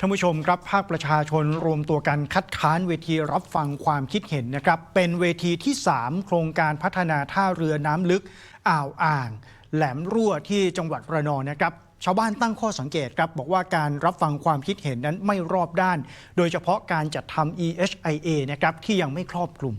ท่านผู้ชมครับภาคประชาชนรวมตัวกันคัดค้านเวทีรับฟังความคิดเห็นนะครับ เป็นเวทีที่ 3 โครงการพัฒนาท่าเรือน้ำลึกอ่าวอ่าง แหลมรั่วที่จังหวัดระนองนะครับชาวบ้านตั้งข้อสังเกตครับ บอกว่าการรับฟังความคิดเห็นนั้นไม่รอบด้าน โดยเฉพาะการจัดทำ EHIA นะครับที่ยังไม่ครอบคลุม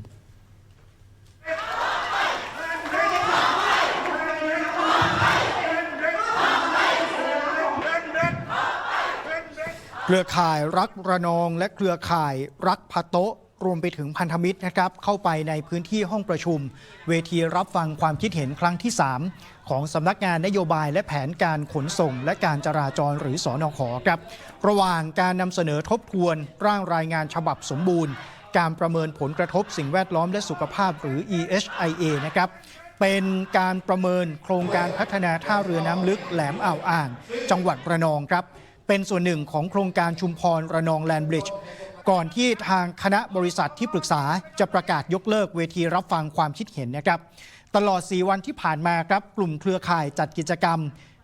เครือข่ายรักระนอง และเครือข่ายรักพะโตะรวมไปถึงพันธมิตรนะครับ เข้าไปในพื้นที่ห้องประชุม เวทีรับฟังความคิดเห็นครั้งที่ 3 ของสำนักงานนโยบายและแผนการขนส่ง และการจราจรหรือสอนอขอครับ ระหว่างการนำเสนอทบทวน ร่างรายงานฉบับสมบูรณ์ การประเมินผลกระทบสิ่งแวดล้อมและสุขภาพหรือ EHIA นะครับเป็นการประเมินโครงการพัฒนาท่าเรือน้ำลึกแหลมอ่าวอ่าง จังหวัดระนองครับ เป็นส่วนหนึ่งของโครงการชุมพรระนองแลนบริดจ์ก่อนที่ทางคณะบริษัทที่ปรึกษาจะประกาศยกเลิกเวทีรับฟังความคิดเห็นนะครับตลอด 4 วันที่ผ่านมาครับกลุ่มเครือข่ายจัดกิจกรรม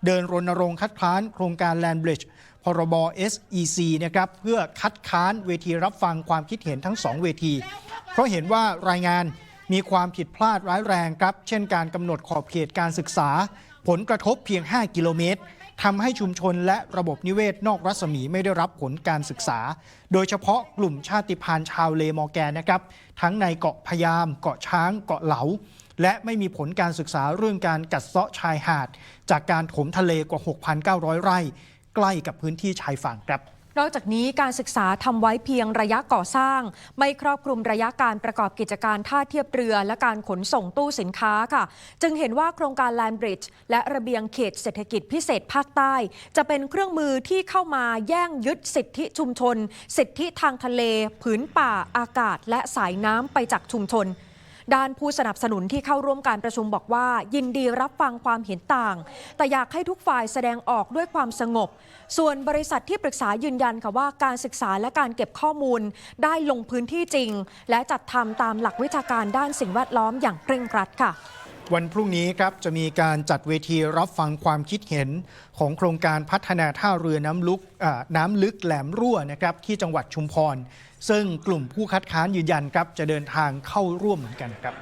เดินรณรงค์คัดค้านโครงการแลนบริดจ์พรบ SEC นะครับเพื่อคัดค้านเวทีรับฟังความคิดเห็นทั้ง 2 เวที เพราะเห็นว่ารายงานมีความผิดพลาดร้ายแรงครับ เช่นการกำหนดขอบเขตการศึกษา ผลกระทบเพียง 5 กิโลเมตร ทำให้ชุมชนและระบบนิเวศนอกรัศมีไม่ได้รับผลการศึกษา โดยเฉพาะกลุ่มชาติพันธุ์ชาวเลมอแกนนะครับ ทั้งในเกาะพยาม เกาะช้าง เกาะเหลา และไม่มีผลการศึกษาเรื่องการกัดเซาะชายหาด จากการถมทะเลกว่า 6,900 ไร่ ใกล้กับพื้นที่ชายฝั่งครับ นอกจากนี้การศึกษาทำไว้เพียงระยะก่อสร้าง ไม่ครอบคลุมระยะการประกอบกิจการท่าเทียบเรือ และการขนส่งตู้สินค้าค่ะ จึงเห็นว่าโครงการแลนบริดจ์และระเบียงเขตเศรษฐกิจพิเศษภาคใต้ จะเป็นเครื่องมือที่เข้ามาแย่งยึดสิทธิชุมชน สิทธิทางทะเล ผืนป่าอากาศ และสายน้ำไปจากชุมชน ด้านผู้สนับสนุนที่เข้าร่วมการประชุมบอกว่า ยินดีรับฟังความเห็นต่าง แต่อยากให้ทุกฝ่ายแสดงออกด้วยความสงบ ส่วนบริษัทที่ปรึกษายืนยันค่ะว่าการศึกษาและการเก็บข้อมูลได้ลงพื้นที่จริง และจัดทำตามหลักวิชาการด้านสิ่งแวดล้อมอย่างเคร่งครัดค่ะ วันพรุ่งนี้ครับจะมีการจัดเวทีรับฟังความคิดเห็นของโครงการพัฒนาท่าเรือน้ำลึกน้ำลึกแหลมรั่วนะครับที่จังหวัดชุมพร ซึ่งกลุ่มผู้คัดค้านยืนยันครับจะเดินทางเข้าร่วมเหมือนกันครับ